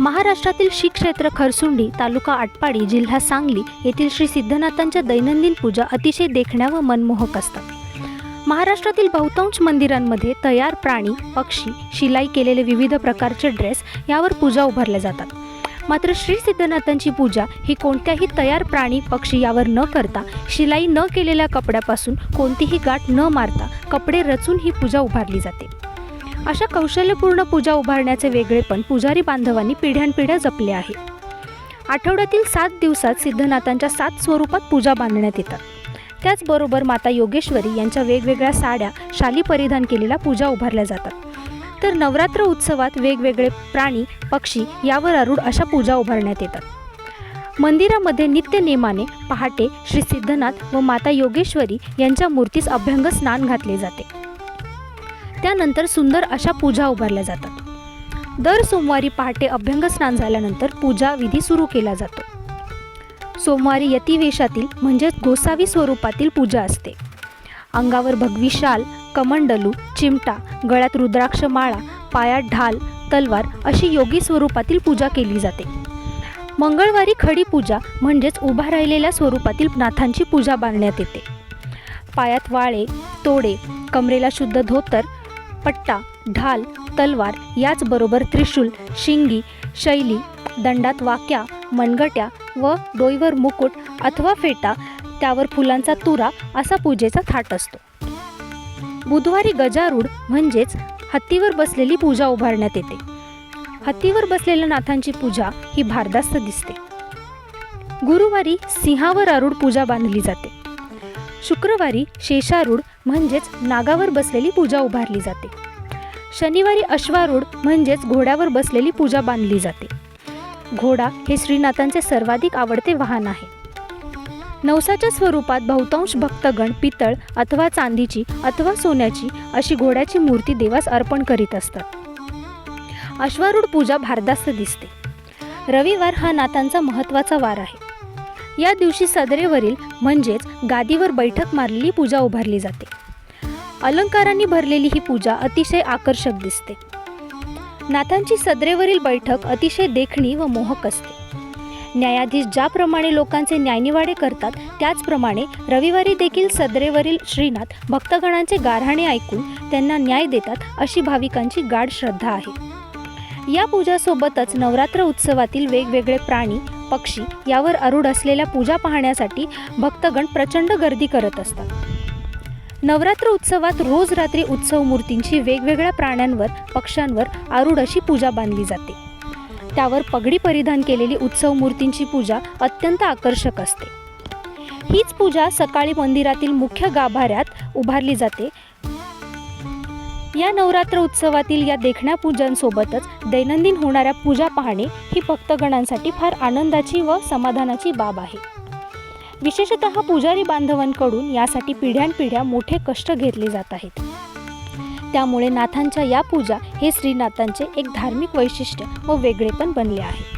महाराष्ट्रातील श्री क्षेत्र खरसुंडी तालुका आटपाडी जिल्हा सांगली येथील श्री सिद्धनाथांच्या दैनंदिन पूजा अतिशय देखण्या व मनमोहक असतात. महाराष्ट्रातील बहुतांश मंदिरांमध्ये तयार प्राणी पक्षी शिलाई केलेले विविध प्रकारचे ड्रेस यावर पूजा उभारल्या जातात. मात्र श्री सिद्धनाथांची पूजा ही कोणत्याही तयार प्राणी पक्षी यावर न करता शिलाई न केलेल्या कपड्यापासून कोणतीही गाठ न मारता कपडे रचून ही पूजा उभारली जाते. अशा कौशल्यपूर्ण पूजा उभारण्याचे वेगळेपण पुजारी बांधवांनी पिढ्यानपिढ्या जपले आहे. आठवड्यातील सात दिवसात सिद्धनाथांच्या सात स्वरूपात पूजा बांधण्यात येतात. त्याचबरोबर माता योगेश्वरी यांच्या वेगवेगळ्या साड्या शाली परिधान केलेल्या पूजा उभारल्या जातात. तर नवरात्र उत्सवात वेगवेगळे प्राणी पक्षी यावर अरूढ अशा पूजा उभारण्यात येतात. मंदिरामध्ये नित्य नेमाने पहाटे श्री सिद्धनाथ व माता योगेश्वरी यांच्या मूर्तीस अभ्यंग स्नान घातले जाते. त्यानंतर सुंदर अशा पूजा उभारल्या जातात. दर सोमवारी पहाटे अभ्यंग स्नान झाल्यानंतर पूजा विधी सुरू केला जातो. सोमवारी यतिवेशातील म्हणजेच गोसावी स्वरूपातील पूजा असते. अंगावर भगवी शाल कमंडलू चिमटा गळ्यात रुद्राक्ष माळा पायात ढाल तलवार अशी योगी स्वरूपातील पूजा केली जाते. मंगळवारी खडी पूजा म्हणजेच उभा राहिलेल्या स्वरूपातील नाथांची पूजा बांधण्यात येते. पायात वाळे तोडे कमरेला शुद्ध धोतर पट्टा ढाल तलवार याचबरोबर त्रिशूल शिंगी शैली दंडात वाक्या मनगट्या व डोईवर मुकुट अथवा फेटा त्यावर फुलांचा तुरा असा पूजेचा थाट असतो. बुधवारी गजारूढ म्हणजेच हत्तीवर बसलेली पूजा उभारण्यात येते. हत्तीवर बसलेल्या नाथांची पूजा ही भारदास्त दिसते. गुरुवारी सिंहावर आरूढ पूजा बांधली जाते. शुक्रवारी शेषारूढ म्हणजेच नागावर बसलेली पूजा उभारली जाते. शनिवारी अश्वारूढ म्हणजेच घोड्यावर बसलेली पूजा बांधली जाते. घोडा हे श्रीनाथांचे सर्वाधिक आवडते वाहन आहे. नवसाच्या स्वरूपात बहुतांश भक्तगण पितळ अथवा चांदीची अथवा सोन्याची अशी घोड्याची मूर्ती देवास अर्पण करीत असतात. अश्वारूढ पूजा भारदास्त दिसते. रविवार हा नाथांचा महत्त्वाचा वार आहे. या दिवशी सदरेवरील म्हणजेच गादीवर बैठक मारलेली पूजा उभारली जाते. अलंकारांनी भरलेली ही पूजा अतिशय आकर्षक दिसते. नाथांची सदरेवरील बैठक अतिशय देखणी व मोहक असते. न्यायाधीश ज्याप्रमाणे लोकांचे न्यायनिवाडे करतात त्याचप्रमाणे रविवारी देखील सदरेवरील श्रीनाथ भक्तगणांचे गारहाणे ऐकून त्यांना न्याय देतात अशी भाविकांची गाढ श्रद्धा आहे. या पूजासोबतच नवरात्र उत्सवातील वेगवेगळे प्राणी पक्षी यावर अरूढ असलेल्या पूजा पाहण्यासाठी भक्तगण प्रचंड गर्दी करत असतात. नवरात्र उत्सवात रोज रात्री उत्सव मूर्तींची वेगवेगळ्या प्राण्यांवर पक्ष्यांवर आरूढ अशी पूजा बांधली जाते. त्यावर पगडी परिधान केलेली उत्सव मूर्तींची पूजा अत्यंत आकर्षक असते. हीच पूजा सकाळी मंदिरातील मुख्य गाभाऱ्यात उभारली जाते. या नवरात्र उत्सवातील या देखण्या पूजांसोबतच दैनंदिन होणाऱ्या पूजा पाहणे ही भक्तगणांसाठी फार आनंदाची व समाधानाची बाब आहे. विशेषतः पुजारी बांधवांकडून यासाठी पिढ्यानपिढ्या मोठे कष्ट घेतले जात आहेत. त्यामुळे नाथांच्या या पूजा हे श्रीनाथांचे एक धार्मिक वैशिष्ट्य व वेगळेपण बनले आहे.